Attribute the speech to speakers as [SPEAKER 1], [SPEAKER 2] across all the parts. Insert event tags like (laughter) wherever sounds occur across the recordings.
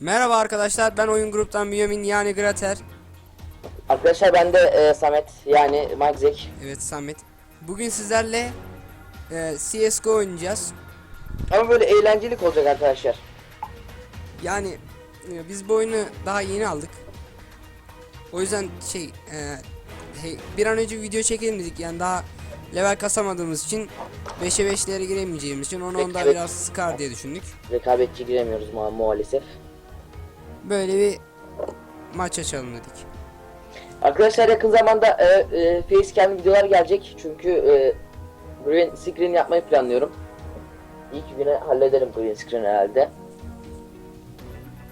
[SPEAKER 1] Merhaba arkadaşlar ben oyun gruptan Bünyamin yani Grater.
[SPEAKER 2] Arkadaşlar ben de e, Samet yani Magzik.
[SPEAKER 1] Evet Samet. Bugün sizlerle e, CSGO oynayacağız.
[SPEAKER 2] Ama böyle eğlencelik olacak arkadaşlar.
[SPEAKER 1] Yani e, biz bu oyunu daha yeni aldık. O yüzden şey e, hey- bir an önce video çekelim dedik yani daha level kasamadığımız için 5'e 5'lere giremeyeceğimiz için onu onda
[SPEAKER 2] Evet.
[SPEAKER 1] biraz sıkar diye düşündük.
[SPEAKER 2] Rekabetçi giremiyoruz ma maalesef.
[SPEAKER 1] Böyle bir maç açalım dedik.
[SPEAKER 2] Arkadaşlar yakın zamanda e, e, facecam videolar gelecek. Çünkü e, green screen yapmayı planlıyorum. İlk güne hallederim green screen herhalde.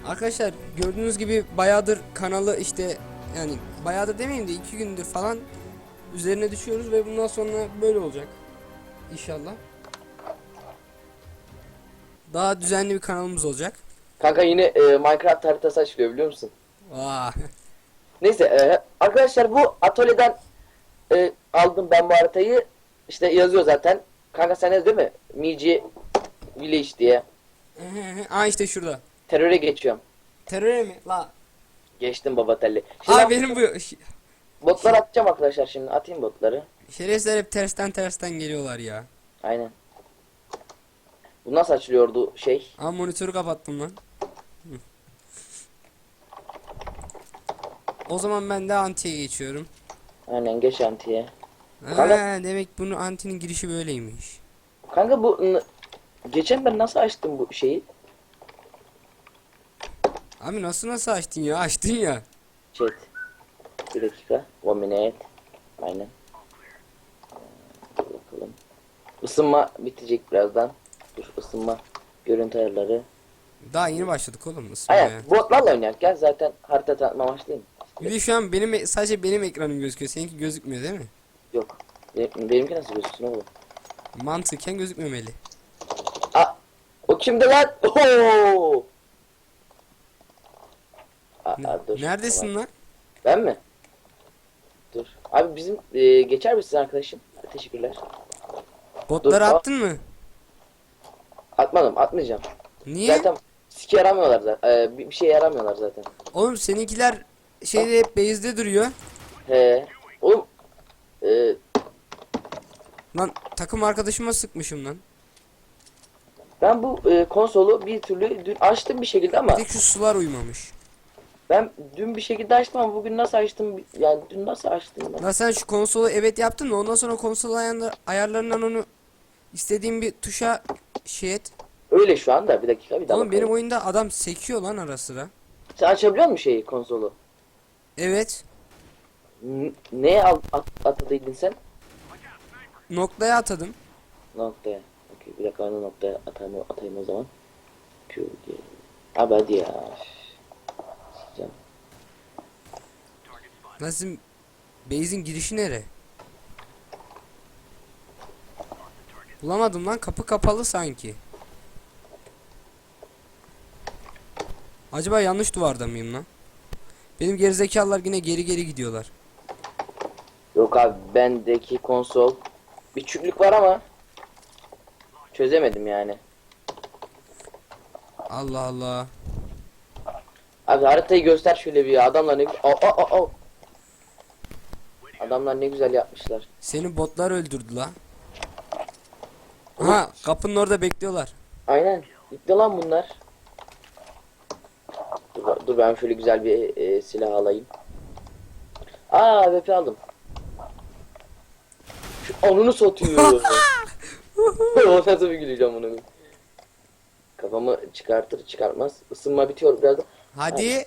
[SPEAKER 1] Arkadaşlar gördüğünüz gibi bayağıdır kanalı işte yani bayağıdır demeyeyim de iki gündür falan üzerine düşüyoruz ve bundan sonra böyle olacak. İnşallah. Daha düzenli bir kanalımız olacak.
[SPEAKER 2] Kanka yine e, Minecraft haritası açılıyor biliyor musun?
[SPEAKER 1] Vaa.
[SPEAKER 2] Neyse e, arkadaşlar bu atölyeden e, aldım ben bu haritayı. İşte yazıyor zaten. Kanka sen yaz değil mi? Mici Village diye. (laughs)
[SPEAKER 1] Aa işte şurada.
[SPEAKER 2] Teröre geçiyorum.
[SPEAKER 1] Terör mi? La.
[SPEAKER 2] Geçtim baba telli. Şimdi
[SPEAKER 1] Aa benim bu (laughs)
[SPEAKER 2] botlar atacağım arkadaşlar şimdi. Atayım botları.
[SPEAKER 1] şerefsizler hep tersten tersten geliyorlar ya.
[SPEAKER 2] Aynen. Bu nasıl açılıyordu şey?
[SPEAKER 1] Aa monitörü kapattım lan. O zaman ben de antiye geçiyorum.
[SPEAKER 2] Aynen geç antiye.
[SPEAKER 1] Ha,
[SPEAKER 2] Kanka-
[SPEAKER 1] demek bunu antinin girişi böyleymiş.
[SPEAKER 2] Kanka bu n- geçen ben nasıl açtım bu şeyi?
[SPEAKER 1] Abi nasıl nasıl açtın ya? Açtın ya.
[SPEAKER 2] Chat. Bir dakika. One minute. Aynen. Dur bakalım. Isınma bitecek birazdan. Dur ısınma. Görüntü ayarları.
[SPEAKER 1] Daha yeni başladık oğlum ısınmaya.
[SPEAKER 2] Aynen. Botlarla oynayak gel zaten harita tanıtma amaçlı değil mi?
[SPEAKER 1] Bir de şu an benim sadece benim ekranım gözüküyor. Seninki gözükmüyor değil mi?
[SPEAKER 2] Yok. Benim, benimki nasıl gözüksün oğlum?
[SPEAKER 1] Mantıken gözükmemeli.
[SPEAKER 2] Aa, o kimdi lan? (laughs) Oho! Aa,
[SPEAKER 1] Ne-
[SPEAKER 2] aa, dur.
[SPEAKER 1] Neredesin
[SPEAKER 2] Tamam.
[SPEAKER 1] lan?
[SPEAKER 2] Ben mi? Dur. Abi bizim e, geçer misin arkadaşım? Teşekkürler.
[SPEAKER 1] Botları
[SPEAKER 2] Dur,
[SPEAKER 1] attın mı?
[SPEAKER 2] Atmadım, atmayacağım.
[SPEAKER 1] Niye?
[SPEAKER 2] Zaten siki yaramıyorlar zaten. Ee, bir, bir şey yaramıyorlar zaten.
[SPEAKER 1] Oğlum seninkiler şeyde hep base'de duruyor.
[SPEAKER 2] He. Oğlum e,
[SPEAKER 1] Lan takım arkadaşıma sıkmışım lan.
[SPEAKER 2] ben bu e, konsolu bir türlü dün açtım bir şekilde ama
[SPEAKER 1] tek şu sular uymamış.
[SPEAKER 2] ben dün bir şekilde açtım ama bugün nasıl açtım yani dün nasıl açtım ben?
[SPEAKER 1] Lan sen şu konsolu evet yaptın mı? Ondan sonra konsol ayarlar- ayarlarından onu istediğin bir tuşa şey et.
[SPEAKER 2] Öyle şu anda bir dakika bir daha
[SPEAKER 1] Oğlum benim oyunda adam sekiyor lan ara sıra.
[SPEAKER 2] Sen açabiliyor musun şeyi konsolu?
[SPEAKER 1] Evet.
[SPEAKER 2] N- neye al, at, atadıydın sen?
[SPEAKER 1] Noktaya atadım.
[SPEAKER 2] Noktaya. Okey bir dakika onu noktaya atayım, atayım o zaman. Q diye. Abi hadi ya.
[SPEAKER 1] Nasıl base'in girişi nere? Bulamadım lan kapı kapalı sanki. Acaba yanlış duvarda mıyım lan? Benim gerizekalılar yine geri geri gidiyorlar.
[SPEAKER 2] Yok abi bendeki konsol bir çüklük var ama çözemedim yani.
[SPEAKER 1] Allah Allah.
[SPEAKER 2] Abi haritayı göster şöyle bir. Adamlar ne aa, aa, aa. Adamlar ne güzel yapmışlar.
[SPEAKER 1] Seni botlar öldürdü la. Ha kapının orada bekliyorlar.
[SPEAKER 2] Aynen. Gitti lan bunlar. Dur, ben şöyle güzel bir e, silah alayım. Aa VP aldım. Şu onunu satıyor. (laughs) (laughs) o nasıl bir güleceğim bunu. Kafamı çıkartır çıkartmaz. Isınma bitiyor biraz da.
[SPEAKER 1] Hadi.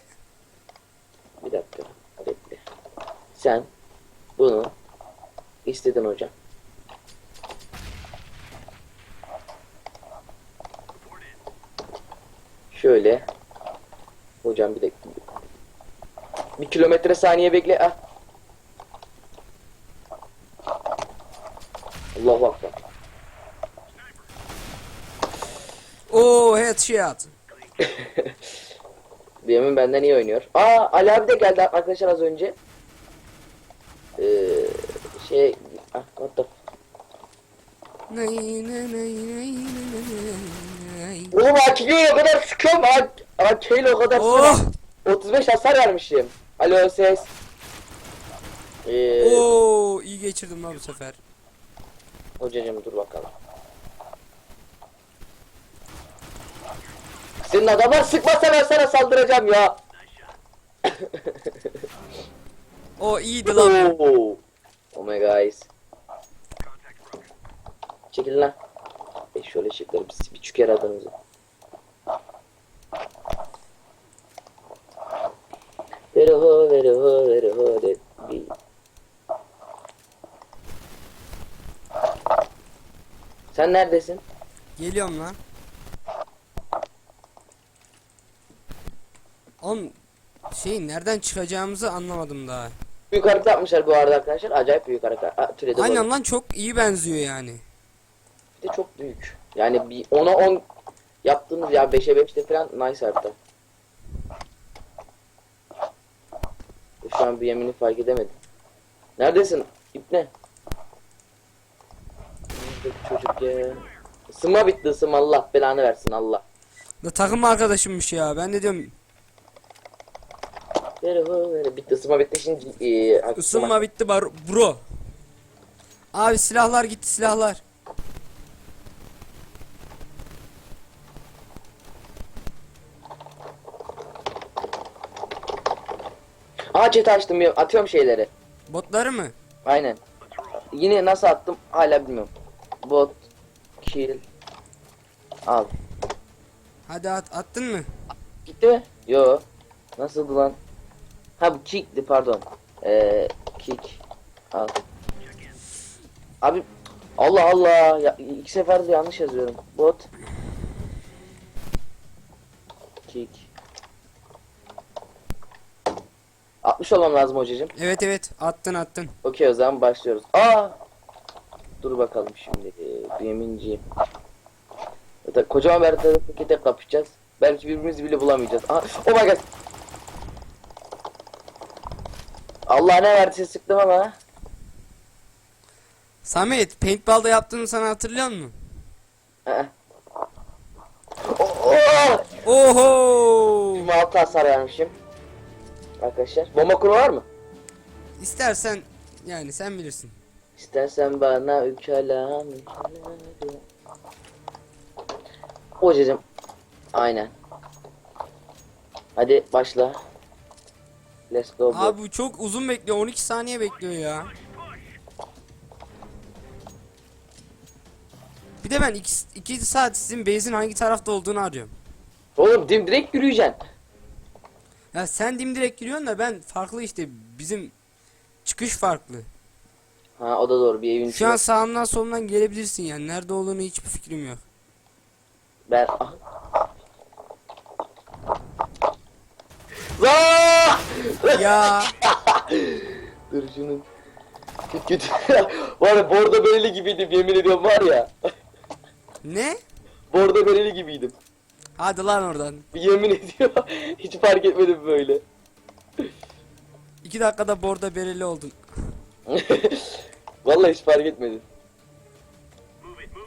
[SPEAKER 2] Bir dakika. Bekle. Sen bunu istedin hocam. Şöyle. Hocam bir dakika. Bir kilometre saniye bekle. Ah. Allahu akbar.
[SPEAKER 1] Oo headshot. (laughs)
[SPEAKER 2] Yemin benden iyi oynuyor. Aa Ali abi de geldi arkadaşlar az önce. Ee, şey ah, what the. Oğlum Akilio'ya o kadar sıkıyorum. Ak Ama Kale o kadar
[SPEAKER 1] Oh!
[SPEAKER 2] sonra 35 hasar vermişim. Alo ses. Ee,
[SPEAKER 1] Oo iyi geçirdim lan bu sefer.
[SPEAKER 2] hocacım dur bakalım. Senin adamlar sıkmasa ben sana saldıracağım ya. (laughs)
[SPEAKER 1] O iyiydi lan.
[SPEAKER 2] Oo. Oh my guys. Çekil lan. E şöyle şıkları bir, bir çüker adınızı. Vere vere ho de bi. Sen neredesin?
[SPEAKER 1] Geliyorum lan. Oğlum şey nereden çıkacağımızı anlamadım daha.
[SPEAKER 2] Büyük harita yapmışlar bu arada arkadaşlar. Acayip büyük harita. Türedi
[SPEAKER 1] Aynen lan çok iyi benziyor yani.
[SPEAKER 2] Bir de çok büyük. Yani bir 10'a 10 yaptığınız ya 5'e 5'te falan nice harita. An bir yemini fark edemedim. Neredesin? İpne. Nerede bu çocuk ya? Isınma bitti ısınma Allah belanı versin Allah.
[SPEAKER 1] Da takım arkadaşımmış ya. Ben de diyorum
[SPEAKER 2] Vere vere bitti ısınma bitti şimdi e,
[SPEAKER 1] ısınma bitti bar bro. Abi silahlar gitti silahlar.
[SPEAKER 2] Aa chat açtım ya atıyorum şeyleri.
[SPEAKER 1] Botları mı?
[SPEAKER 2] Aynen. Yine nasıl attım hala bilmiyorum. Bot kill al.
[SPEAKER 1] Hadi at, attın mı?
[SPEAKER 2] Gitti mi? Yo. Nasıldı lan? Ha bu kickti pardon. Ee, kick. Al. Abi Allah Allah ya iki seferde yanlış yazıyorum. Bot. Kick. 60 olmam lazım hocacığım.
[SPEAKER 1] Evet evet attın attın.
[SPEAKER 2] Okey o zaman başlıyoruz. Aa! Dur bakalım şimdi. Ee, Yeminciyim. Zaten kocaman bir haritada pakete kapışacağız. Belki birbirimizi bile bulamayacağız. Aha, oh my god. Allah ne verdiyse sıktım ama.
[SPEAKER 1] Samet paintball'da yaptığını sana hatırlıyor musun?
[SPEAKER 2] Aa. Oh, oh!
[SPEAKER 1] Oho!
[SPEAKER 2] 26 hasar vermişim. Arkadaşlar. Bomba kuru var mı?
[SPEAKER 1] İstersen yani sen bilirsin.
[SPEAKER 2] İstersen bana ükelam. Hocacım. Aynen. Hadi başla. Let's go. bro.
[SPEAKER 1] Abi bu çok uzun bekliyor. 12 saniye bekliyor ya. Bir de ben 2 saat sizin base'in hangi tarafta olduğunu arıyorum.
[SPEAKER 2] Oğlum dim direkt yürüyeceksin.
[SPEAKER 1] Ya sen dimdirek giriyorsun da ben farklı işte bizim çıkış farklı.
[SPEAKER 2] Ha o da doğru bir evin
[SPEAKER 1] Şu an sağımdan solumdan gelebilirsin yani. Nerede olduğunu hiçbir fikrim yok.
[SPEAKER 2] Ben... Ah.
[SPEAKER 1] Ya (laughs)
[SPEAKER 2] Dur. Kötü kötü. (laughs) var ya bordo bereli gibiydim yemin ediyorum var ya.
[SPEAKER 1] ne?
[SPEAKER 2] Bordo bereli gibiydim.
[SPEAKER 1] Hadi lan oradan.
[SPEAKER 2] Yemin ediyorum. (laughs) Hiç fark etmedim böyle.
[SPEAKER 1] 2 dakikada borda bereli oldun. (laughs)
[SPEAKER 2] Vallahi hiç fark etmedim.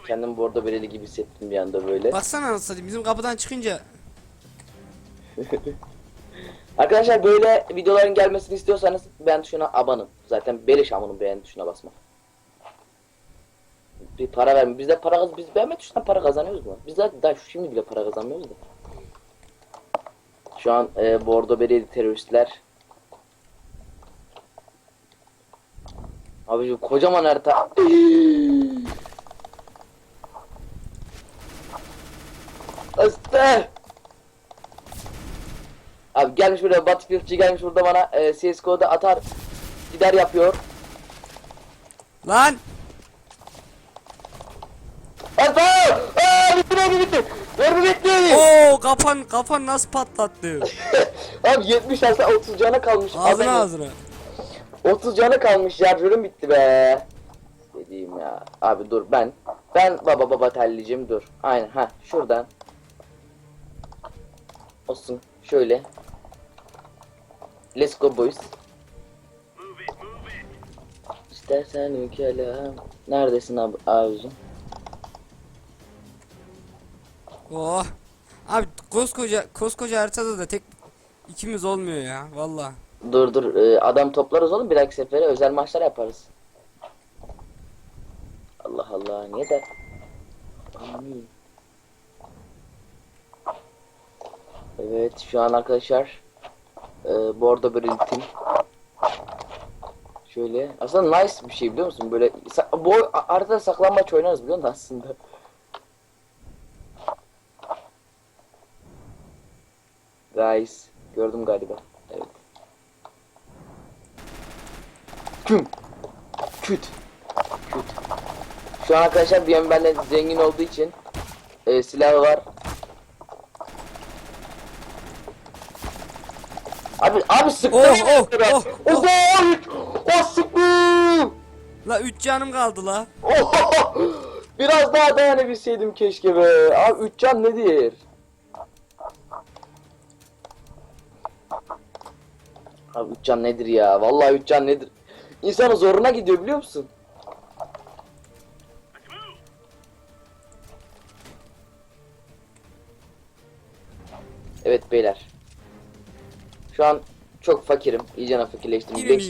[SPEAKER 2] Kendimi bordo bereli gibi hissettim bir anda böyle.
[SPEAKER 1] Baksana anasını satayım, bizim kapıdan çıkınca (laughs)
[SPEAKER 2] Arkadaşlar böyle videoların gelmesini istiyorsanız beğen tuşuna abanın. Zaten beleş amanın beğen tuşuna basma. Bir para verme. Biz de para kaz biz beğenme tuşuna para kazanıyoruz mu? Biz zaten daha şimdi bile para kazanmıyoruz da. Şu an e, bordo bereli teröristler. Abi şu kocaman harita. (gasps) Öste. Abi gelmiş buraya Battlefield'ci gelmiş burada bana e, CSGO'da atar gider yapıyor.
[SPEAKER 1] lan
[SPEAKER 2] Öste! Aa bitti mermi bitti. Mermi bitti.
[SPEAKER 1] Oo kafan kafan nasıl patlattı? (laughs)
[SPEAKER 2] Abi 70 hasar 30 cana kalmış.
[SPEAKER 1] Ağzına
[SPEAKER 2] Adam-
[SPEAKER 1] ağzına.
[SPEAKER 2] 30 cana kalmış şarjörüm bitti be. Dediğim ya. Abi dur ben. Ben baba baba tellicim dur. Aynen ha şuradan. Olsun şöyle. Let's go boys. İstersen ülkeler. Neredesin abi abicim?
[SPEAKER 1] Oh. Abi koskoca koskoca haritada da tek ikimiz olmuyor ya valla.
[SPEAKER 2] Dur dur e, adam toplarız oğlum bir dahaki sefere özel maçlar yaparız. Allah Allah niye de? Evet şu an arkadaşlar e, Bordo Britain Şöyle aslında nice bir şey biliyor musun böyle sa- bu arada saklanmaç oynarız biliyor musun aslında Guys gördüm galiba. Evet. Küm Küt. Küt. Şu an arkadaşlar bir benden zengin olduğu için e, silahı var. Abi abi sıktı
[SPEAKER 1] Oh, oh, oh,
[SPEAKER 2] oh, oh, oh, sıktı.
[SPEAKER 1] La 3 canım kaldı la.
[SPEAKER 2] Oh, biraz daha dayanabilseydim keşke be. Abi üç can nedir? Abi üç can nedir ya? Vallahi üç can nedir? İnsanın zoruna gidiyor biliyor musun? Evet beyler. Şu an çok fakirim. İyice fakirleştim. Beş-.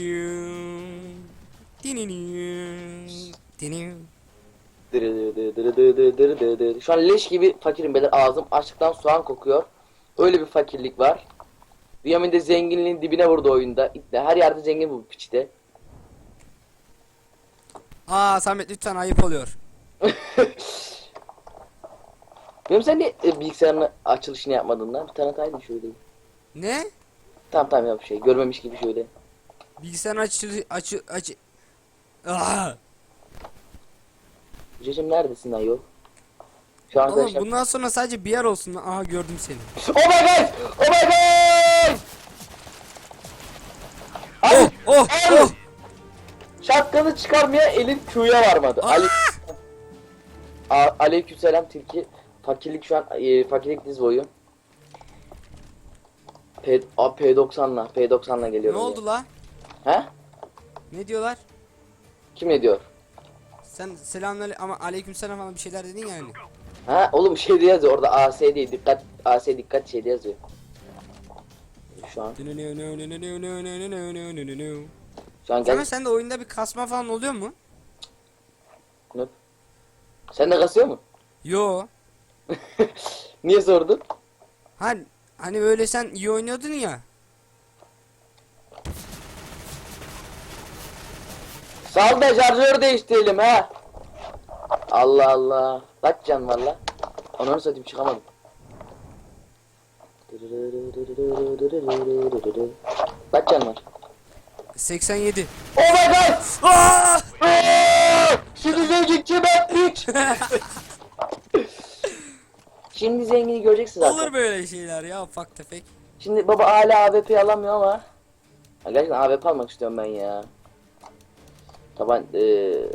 [SPEAKER 2] Şu an leş gibi fakirim beyler. Ağzım açlıktan soğan kokuyor. Öyle bir fakirlik var. Bünyamin de zenginliğin dibine vurdu oyunda. İtle. Her yerde zengin bu piçte.
[SPEAKER 1] Aa Samet lütfen ayıp oluyor. (laughs)
[SPEAKER 2] Benim sen niye e, bilgisayarın açılışını yapmadın lan? Bir tane ataydın şöyle.
[SPEAKER 1] Ne?
[SPEAKER 2] Tamam tamam yap şey. Görmemiş gibi şöyle.
[SPEAKER 1] Bilgisayarın açı açı açı. Aa!
[SPEAKER 2] Cecim neredesin lan yok? Şu
[SPEAKER 1] Oğlum
[SPEAKER 2] arkadaşlar.
[SPEAKER 1] bundan sonra sadece bir yer olsun. lan. Aha gördüm seni. (laughs)
[SPEAKER 2] Oh my god! Oh my god!
[SPEAKER 1] Oh
[SPEAKER 2] Abi,
[SPEAKER 1] oh.
[SPEAKER 2] Şapkanı çıkarmaya elin Q'ya varmadı.
[SPEAKER 1] Aa!
[SPEAKER 2] Ali A Aleykümselam tilki. Fakirlik şu an e, fakirlik diz boyu. P A, P90'la P90'la
[SPEAKER 1] Ne
[SPEAKER 2] geliyorum.
[SPEAKER 1] oldu la?
[SPEAKER 2] He?
[SPEAKER 1] Ne diyorlar?
[SPEAKER 2] Kim ne diyor?
[SPEAKER 1] Sen selamünaleyküm ama aleykümselam falan bir şeyler dedin yani.
[SPEAKER 2] Ha oğlum şeyde yazıyor orada AS değil dikkat AS dikkat şeyde yazıyor. Şu an şu an gel.
[SPEAKER 1] Samet sende oyunda bir kasma falan oluyor mu?
[SPEAKER 2] Nöp. Sen de kasıyor mu?
[SPEAKER 1] Yo. (laughs)
[SPEAKER 2] Niye sordun?
[SPEAKER 1] Hani hani böyle sen iyi oynuyordun ya.
[SPEAKER 2] Sal da şarjör değiştirelim ha. Allah Allah. Kaç can var la? Ananı satayım çıkamadım. Kaç can var?
[SPEAKER 1] 87.
[SPEAKER 2] Oh my god!
[SPEAKER 1] Aa! (laughs)
[SPEAKER 2] Şimdi zengin kime piç? (laughs) Şimdi zengini göreceksin zaten.
[SPEAKER 1] Olur böyle şeyler ya ufak tefek.
[SPEAKER 2] Şimdi baba hala AWP alamıyor ama. Ha, gerçekten AWP almak istiyorum ben ya. Taban eee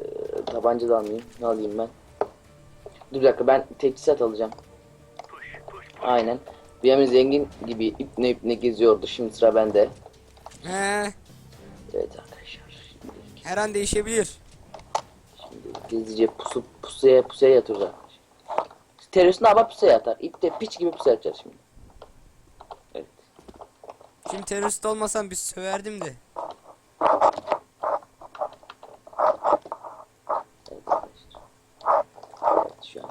[SPEAKER 2] tabanca da almayayım. Ne alayım ben? Dur bir dakika ben teçhizat alacağım. Aynen. Hemen zengin gibi ipne ipne geziyordu. Şimdi sıra bende.
[SPEAKER 1] He,
[SPEAKER 2] Evet arkadaşlar. Şimdi,
[SPEAKER 1] her an değişebilir.
[SPEAKER 2] şimdi gizlice pusu pusuya pusuya arkadaşlar. Terörist ne yapar pusuya yatar. İp de piç gibi pusuya yatacak şimdi. Evet.
[SPEAKER 1] Şimdi terörist olmasam bir söverdim de.
[SPEAKER 2] Evet arkadaşlar. Evet şu an.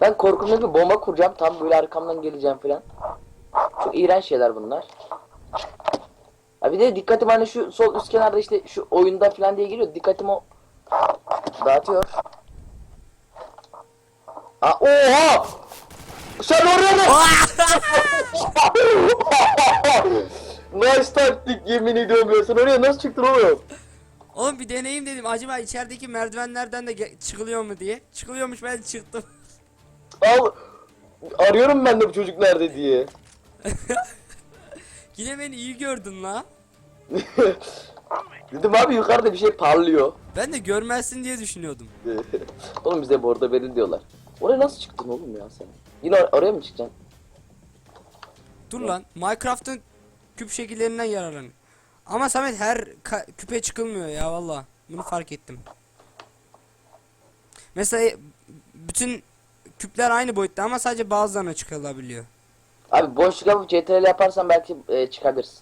[SPEAKER 2] Ben korkumda bir bomba kuracağım. Tam böyle arkamdan geleceğim falan. Çok iğrenç şeyler bunlar. Ha bir de dikkatim hani şu sol üst kenarda işte şu oyunda falan diye geliyor. Dikkatim o dağıtıyor. Aa, oha! Sen oraya ne? (laughs) nice taktik yemin ediyorum ya. Sen oraya nasıl çıktın oğlum?
[SPEAKER 1] Oğlum bir deneyim dedim. Acaba içerideki merdivenlerden de çıkılıyor mu diye. Çıkılıyormuş ben çıktım.
[SPEAKER 2] Al. Arıyorum ben de bu çocuk nerede diye. (laughs)
[SPEAKER 1] Yine beni iyi gördün la. (laughs)
[SPEAKER 2] Dedim abi yukarıda bir şey parlıyor.
[SPEAKER 1] Ben de görmezsin diye düşünüyordum. (laughs)
[SPEAKER 2] oğlum bize bordo verin diyorlar. Oraya nasıl çıktın oğlum ya sen? Yine or- oraya mı çıkacaksın?
[SPEAKER 1] Dur lan. Minecraft'ın küp şekillerinden yararlan. Ama Samet her ka- küpe çıkılmıyor ya valla. Bunu fark ettim. Mesela bütün küpler aynı boyutta ama sadece bazılarına çıkarılabiliyor.
[SPEAKER 2] Abi boşluk yapıp CTRL yaparsan belki e, çıkabilirsin.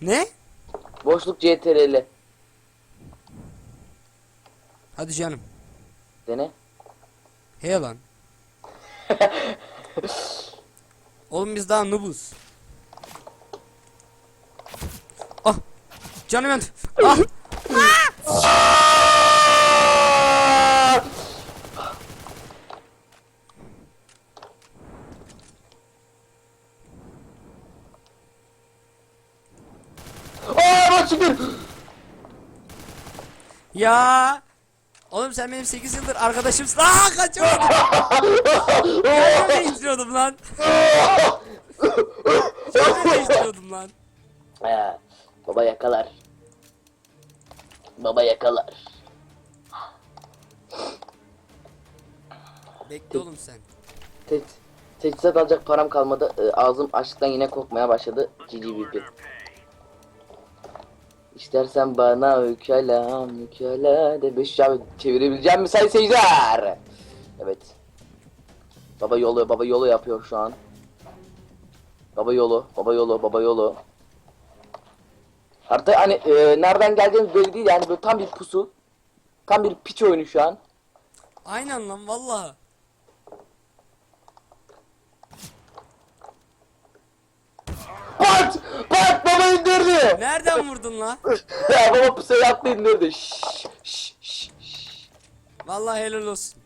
[SPEAKER 1] Ne?
[SPEAKER 2] Boşluk CTRL.
[SPEAKER 1] Hadi canım.
[SPEAKER 2] Dene.
[SPEAKER 1] He lan. (laughs) Oğlum biz daha noobuz. Ah. Canım yandı. Ah.
[SPEAKER 2] Aa (laughs)
[SPEAKER 1] Ya. Oğlum sen benim 8 yıldır arkadaşımsın. Aa kaçamadım. (laughs) Ben de değiştiriyordum lan. Ben de değiştiriyordum lan.
[SPEAKER 2] Ha, baba yakalar. Baba yakalar.
[SPEAKER 1] Bekle oğlum sen.
[SPEAKER 2] Te teçhizat alacak param kalmadı. Ee, ağzım açlıktan yine kokmaya başladı. GGVP. İstersen bana mükela mükela de beş abi çevirebileceğim mi sayın seyirciler? Evet. Baba yolu baba yolu yapıyor şu an. Baba yolu baba yolu baba yolu. Artık hani e, nereden geldiğimiz belli değil yani böyle tam bir pusu. Tam bir piç oyunu şu an.
[SPEAKER 1] Aynen lan vallahi.
[SPEAKER 2] Pat! Pat baba indirdi.
[SPEAKER 1] Nereden vurdun lan?
[SPEAKER 2] ya (laughs) baba pusuyu attı indirdi. Şşş, şşş, şşş.
[SPEAKER 1] Vallahi helal olsun.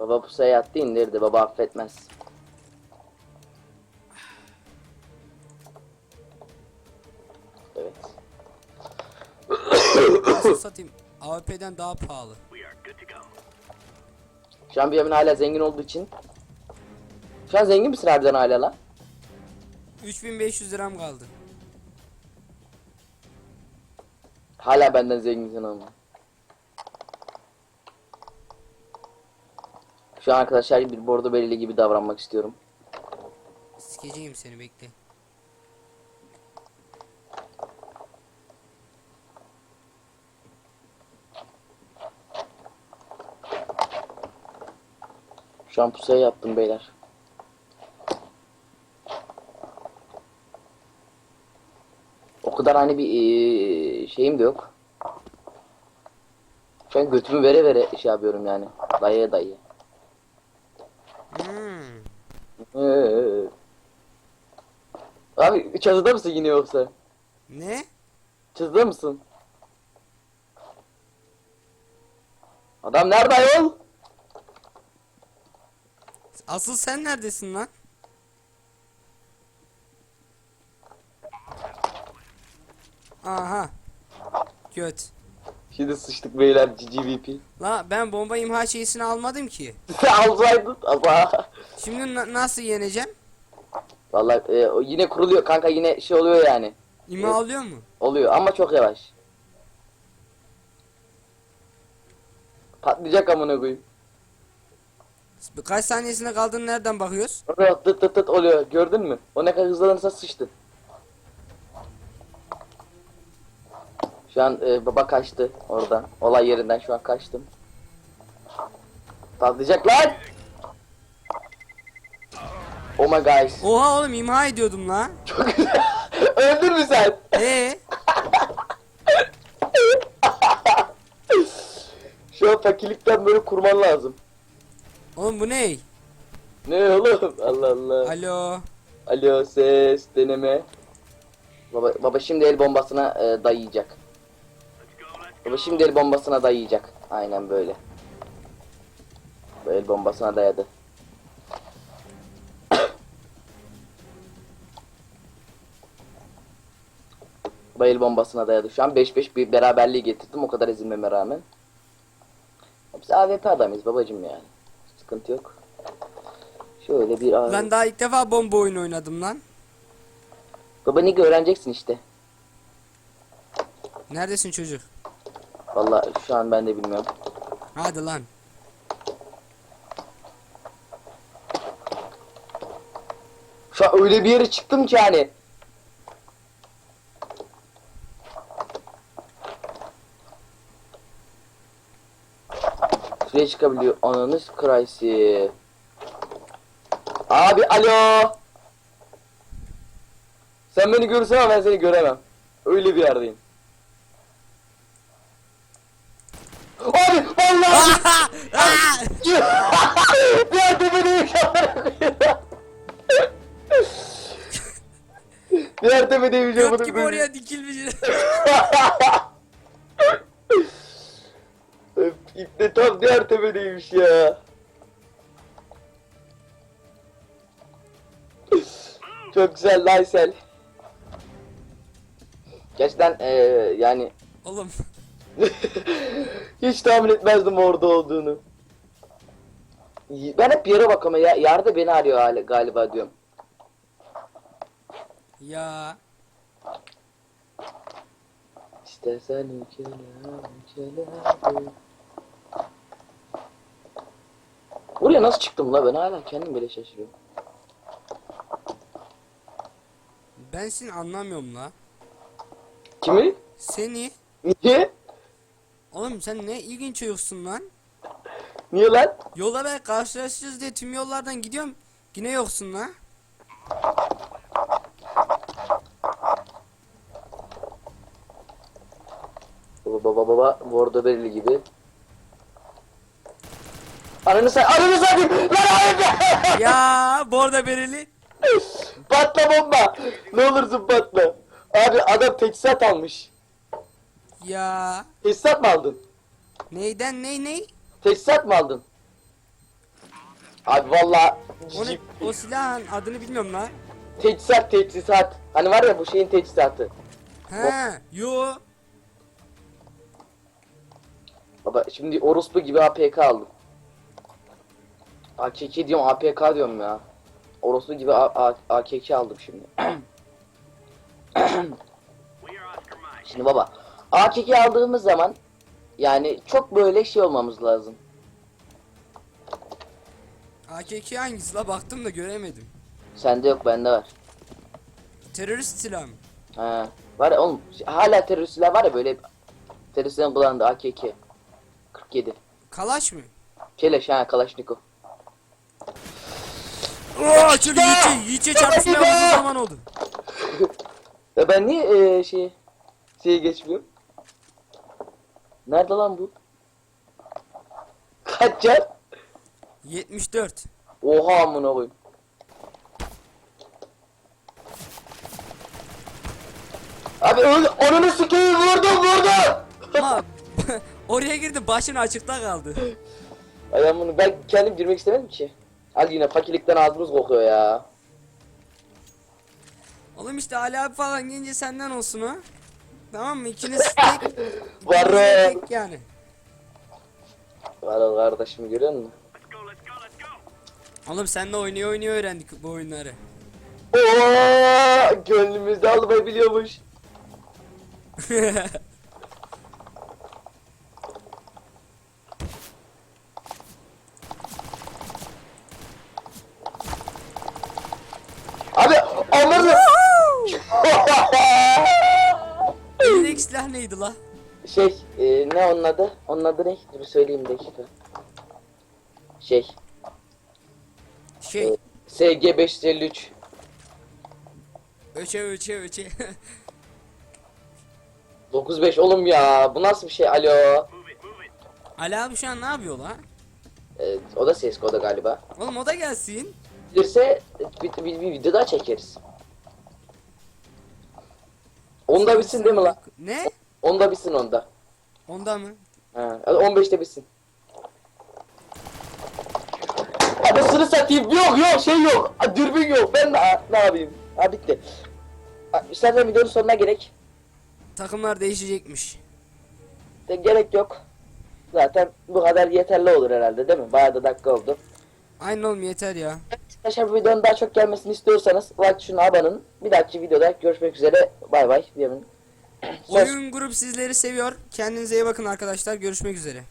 [SPEAKER 2] Baba pusuya attı indirdi. Baba affetmez. Evet. (coughs)
[SPEAKER 1] Nasıl satayım? AWP'den daha pahalı.
[SPEAKER 2] Şu an Bünyamin hala zengin olduğu için. Şu an zengin misin harbiden hala lan?
[SPEAKER 1] 3500 liram kaldı.
[SPEAKER 2] Hala benden zenginsin ama. Şu an arkadaşlar bir bordo belirli gibi davranmak istiyorum.
[SPEAKER 1] Sikeceğim seni bekle.
[SPEAKER 2] Şu an pusuya yaptım beyler. Kadar hani bir eee, şeyim de yok. Şu an götümü vere vere şey yapıyorum yani. Dayıya dayı.
[SPEAKER 1] Hmm.
[SPEAKER 2] Ee. Abi çatıda mısın yine yoksa?
[SPEAKER 1] Ne?
[SPEAKER 2] Çatıda mısın? Adam nerede ayol?
[SPEAKER 1] Asıl sen neredesin lan? Aha. Göt.
[SPEAKER 2] Şimdi sıçtık beyler GGVP.
[SPEAKER 1] La ben bomba imha şeysini almadım ki. (laughs)
[SPEAKER 2] Alsaydın ama.
[SPEAKER 1] Şimdi na- nasıl yeneceğim?
[SPEAKER 2] Vallahi e, o yine kuruluyor kanka yine şey oluyor yani.
[SPEAKER 1] İmha
[SPEAKER 2] Evet.
[SPEAKER 1] alıyor mu?
[SPEAKER 2] Oluyor ama çok yavaş. Patlayacak amına koyayım.
[SPEAKER 1] Kaç saniyesinde kaldığını nereden bakıyoruz?
[SPEAKER 2] Orada tıt tıt tıt oluyor gördün mü? O ne kadar hızlanırsa sıçtı. Şu an e, baba kaçtı oradan. Olay yerinden şu an kaçtım. Patlayacak lan! Oh my guys.
[SPEAKER 1] Oha oğlum imha ediyordum la.
[SPEAKER 2] Çok güzel. (laughs) Öldün mü sen?
[SPEAKER 1] Ee? (laughs)
[SPEAKER 2] Şu an fakirlikten böyle kurman lazım.
[SPEAKER 1] Oğlum bu ne?
[SPEAKER 2] Ne oğlum? Allah Allah.
[SPEAKER 1] Alo.
[SPEAKER 2] Alo ses deneme. Baba, baba şimdi el bombasına e, dayayacak. Baba şimdi el bombasına dayayacak. Aynen böyle. Bu el bombasına dayadı. Bu el bombasına dayadı. Şu an 5-5 bir beraberliği getirdim o kadar ezilmeme rağmen. Biz AWP adamıyız babacım yani. Sıkıntı yok. Şöyle bir AWP.
[SPEAKER 1] Ben daha ilk defa bomba oyunu oynadım lan.
[SPEAKER 2] Baba Nick öğreneceksin işte.
[SPEAKER 1] Neredesin çocuk?
[SPEAKER 2] Vallahi şu an ben de bilmiyorum.
[SPEAKER 1] Hadi lan.
[SPEAKER 2] Şu an öyle bir yere çıktım ki hani. Şuraya çıkabiliyor. Ananız Christ'i. Abi alo. Sen beni görürsen ama ben seni göremem. Öyle bir yerdeyim. Tepedeyim şu an. Diğer şu an.
[SPEAKER 1] Göt gibi oraya dikilmiş.
[SPEAKER 2] Öf, İpne tam diğer tepedeymiş ya. Çok güzel Laysel. Gerçekten eee yani
[SPEAKER 1] Oğlum (laughs)
[SPEAKER 2] hiç tahmin etmezdim orada olduğunu. Ben hep yere bakıyorum ya. Yerde beni arıyor hali- galiba diyorum.
[SPEAKER 1] ya
[SPEAKER 2] İstersen ülkene, ülkene. Buraya nasıl çıktım la ben hala kendim bile şaşırıyorum.
[SPEAKER 1] ben seni anlamıyorum la.
[SPEAKER 2] Kimi?
[SPEAKER 1] Seni
[SPEAKER 2] Niye?
[SPEAKER 1] Oğlum sen ne ilginç çocuksun lan.
[SPEAKER 2] Niye lan?
[SPEAKER 1] Yolda ben karşılaşacağız diye tüm yollardan gidiyorum. Yine yoksun la.
[SPEAKER 2] Baba baba baba Bordo Berili gibi. Ananı say, ananı satayım! Lan hayır! (laughs)
[SPEAKER 1] ya borda bereli.
[SPEAKER 2] patla bomba! Ne olursun patla. Abi adam teçhizat almış.
[SPEAKER 1] Ya
[SPEAKER 2] Teçhizat mı aldın?
[SPEAKER 1] neyden ney ney?
[SPEAKER 2] Teçhizat mı aldın? Abi valla
[SPEAKER 1] O, ne, o silahın adını bilmiyorum la.
[SPEAKER 2] teçhizat teçhizat. Hani var ya bu şeyin teçhizatı.
[SPEAKER 1] He yo.
[SPEAKER 2] Baba şimdi orospu gibi APK aldım. AKK diyorum APK diyorum ya. Orospu gibi A- A- AKK aldım şimdi. (clears throat) şimdi baba AKK aldığımız zaman yani çok böyle şey olmamız lazım.
[SPEAKER 1] AKK hangisi la baktım da göremedim.
[SPEAKER 2] Sende yok bende var.
[SPEAKER 1] Terörist silah mı?
[SPEAKER 2] Ha. Var ya oğlum hala teröristler var ya böyle teröristlerin kullandığı AKK. 47.
[SPEAKER 1] Kalaş mı?
[SPEAKER 2] Keleş ha Kalaşnikov.
[SPEAKER 1] Oo şöyle Yiğit'e çarpışmaya uzun zaman oldu. (laughs)
[SPEAKER 2] Ya ben niye eee şey şeye geçmiyorum? Nerede lan bu? Kaç can?
[SPEAKER 1] 74.
[SPEAKER 2] Oha amına koyayım. Abi öyle onunu sikeyim vurdum.
[SPEAKER 1] Ama (laughs) oraya girdi başın açıkta kaldı.
[SPEAKER 2] Ben bunu ben kendim girmek istemedim ki. Hadi yine fakirlikten ağzımız kokuyor ya.
[SPEAKER 1] Oğlum işte Ali abi falan gelince senden olsun ha. Tamam mı? İkiniz tek. (laughs)
[SPEAKER 2] Var
[SPEAKER 1] ikiniz de
[SPEAKER 2] o.
[SPEAKER 1] tek yani.
[SPEAKER 2] Var o kardeşimi görüyor musun?
[SPEAKER 1] Oğlum sen de oynuyor oynuyor öğrendik bu oyunları.
[SPEAKER 2] Oo, gönlümüzde almayı biliyormuş. (laughs) Abi anladın.
[SPEAKER 1] Elindeki silah neydi la?
[SPEAKER 2] şey e, ne onun adı? Onun adı ne? Dur söyleyeyim bir dakika. Şey
[SPEAKER 1] Şey,
[SPEAKER 2] SG 553.
[SPEAKER 1] öçe öçe öçe. (laughs)
[SPEAKER 2] 95 oğlum ya bu nasıl bir şey alo.
[SPEAKER 1] Ali abi şu an ne yapıyor la?
[SPEAKER 2] E, o da CSGO'da galiba.
[SPEAKER 1] Oğlum o da gelsin.
[SPEAKER 2] Gelirse bir, bir, bir video daha çekeriz. Onda bitsin değil mi lan?
[SPEAKER 1] Ne?
[SPEAKER 2] Onda bitsin onda.
[SPEAKER 1] Onda mı?
[SPEAKER 2] Hadi 15'te bitsin. Anasını satayım yok yok şey yok. Dürbün yok ben ha, ne yapayım? Ha bitti. İstersen videonun sonuna gerek.
[SPEAKER 1] Takımlar değişecekmiş.
[SPEAKER 2] De, gerek yok. Zaten bu kadar yeterli olur herhalde değil mi? Bayağı da dakika oldu.
[SPEAKER 1] Aynen oğlum yeter ya.
[SPEAKER 2] Arkadaşlar bu videonun daha çok gelmesini istiyorsanız like tuşuna abone olun. Bir dahaki videoda görüşmek üzere. Bay bay. Diyelim.
[SPEAKER 1] Oyun grup sizleri seviyor. Kendinize iyi bakın arkadaşlar. Görüşmek üzere.